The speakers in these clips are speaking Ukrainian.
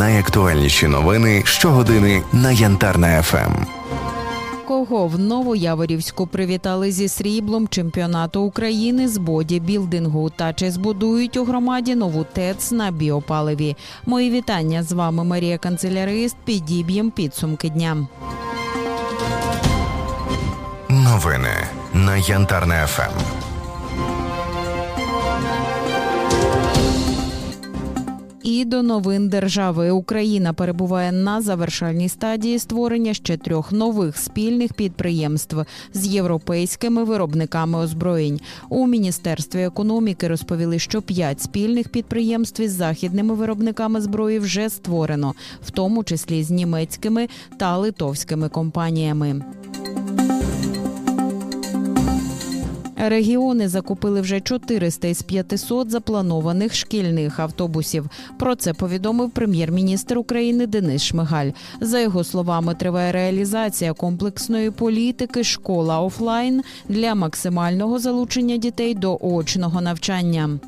Найактуальніші новини щогодини на Янтарна ФМ. Кого в Новояворівську привітали зі сріблом чемпіонату України з бодібілдингу та чи збудують у громаді нову ТЕЦ на біопаливі? Мої вітання з вами Марія Канцелярист. Підіб'єм підсумки дня. Новини на Янтарна ФМ. І до новин держави Україна перебуває на завершальній стадії створення ще трьох нових спільних підприємств з європейськими виробниками озброєнь. У міністерстві економіки розповіли, що п'ять спільних підприємств із західними виробниками зброї вже створено, в тому числі з німецькими та литовськими компаніями. Регіони закупили вже 400 із 500 запланованих шкільних автобусів. Про це повідомив прем'єр-міністр України Денис Шмигаль. За його словами, триває реалізація комплексної політики школа офлайн для максимального залучення дітей до очного навчання.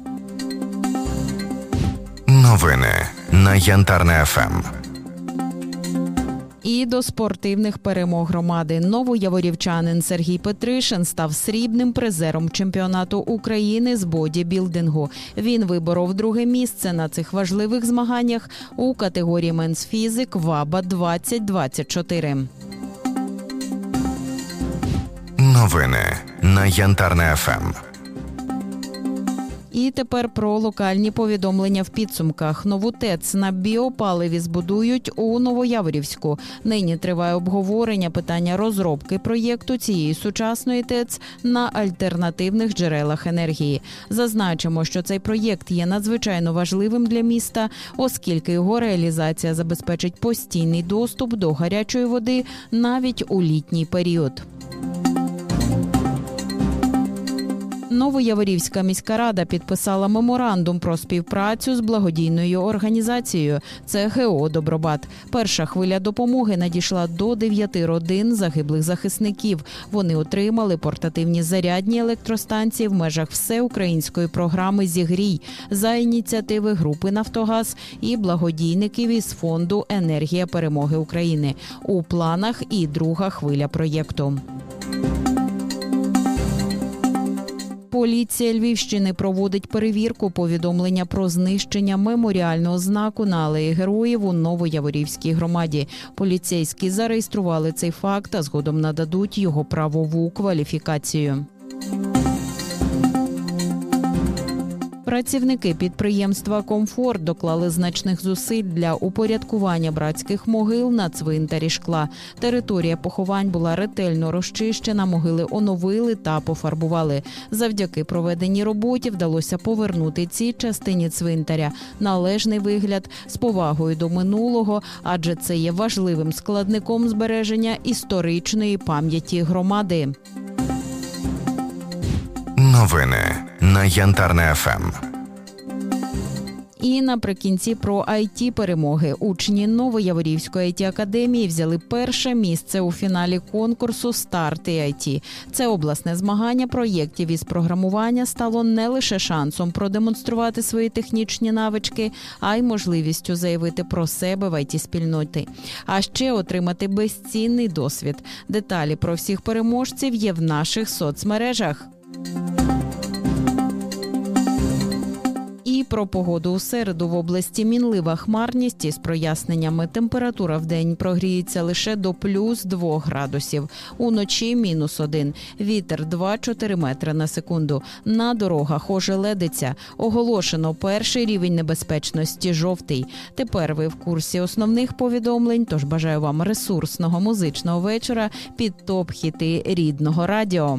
Новини на Янтарна ФМ. І до спортивних перемог громади новояворівчанин Сергій Петришин став срібним призером чемпіонату України з бодібілдингу. Він виборов друге місце на цих важливих змаганнях у категорії менсфізик ВАБА 2024. Новини на Янтарна ФМ. І тепер про локальні повідомлення в підсумках. Нову ТЕЦ на біопаливі збудують у Новояворівську. Нині триває обговорення питання розробки проєкту цієї сучасної ТЕЦ на альтернативних джерелах енергії. Зазначимо, що цей проєкт є надзвичайно важливим для міста, оскільки його реалізація забезпечить постійний доступ до гарячої води навіть у літній період. Новояворівська міська рада підписала меморандум про співпрацю з благодійною організацією. Це ГО Добробат. Перша хвиля допомоги надійшла до дев'яти родин загиблих захисників. Вони отримали портативні зарядні електростанції в межах всеукраїнської програми Зігрій за ініціативи групи Нафтогаз і благодійників із фонду Енергія перемоги України. У планах і друга хвиля проєкту. Поліція Львівщини проводить перевірку повідомлення про знищення меморіального знаку на алеї героїв у Новояворівській громаді. Поліцейські зареєстрували цей факт, а згодом нададуть його правову кваліфікацію. Працівники підприємства Комфорт доклали значних зусиль для упорядкування братських могил на цвинтарі шкла. Територія поховань була ретельно розчищена, могили оновили та пофарбували. Завдяки проведеній роботі вдалося повернути цій частині цвинтаря належний вигляд з повагою до минулого, адже це є важливим складником збереження історичної пам'яті громади. Новини на Янтарна ФМ. І наприкінці про it перемоги учні Новояворівської it академії взяли перше місце у фіналі конкурсу Старт IT. Це обласне змагання проєктів із програмування стало не лише шансом продемонструвати свої технічні навички, а й можливістю заявити про себе в it спільноті, а ще отримати безцінний досвід. Деталі про всіх переможців є в наших соцмережах. Про погоду у середу в області мінлива хмарність із проясненнями. Температура в день прогріється лише до плюс 2 градусів. Уночі мінус 1. Вітер 2-4 метри на секунду. На дорогах ожеледиться. Оголошено перший рівень небезпечності жовтий. Тепер ви в курсі основних повідомлень. Тож бажаю вам ресурсного музичного вечора під топ-хіти рідного радіо.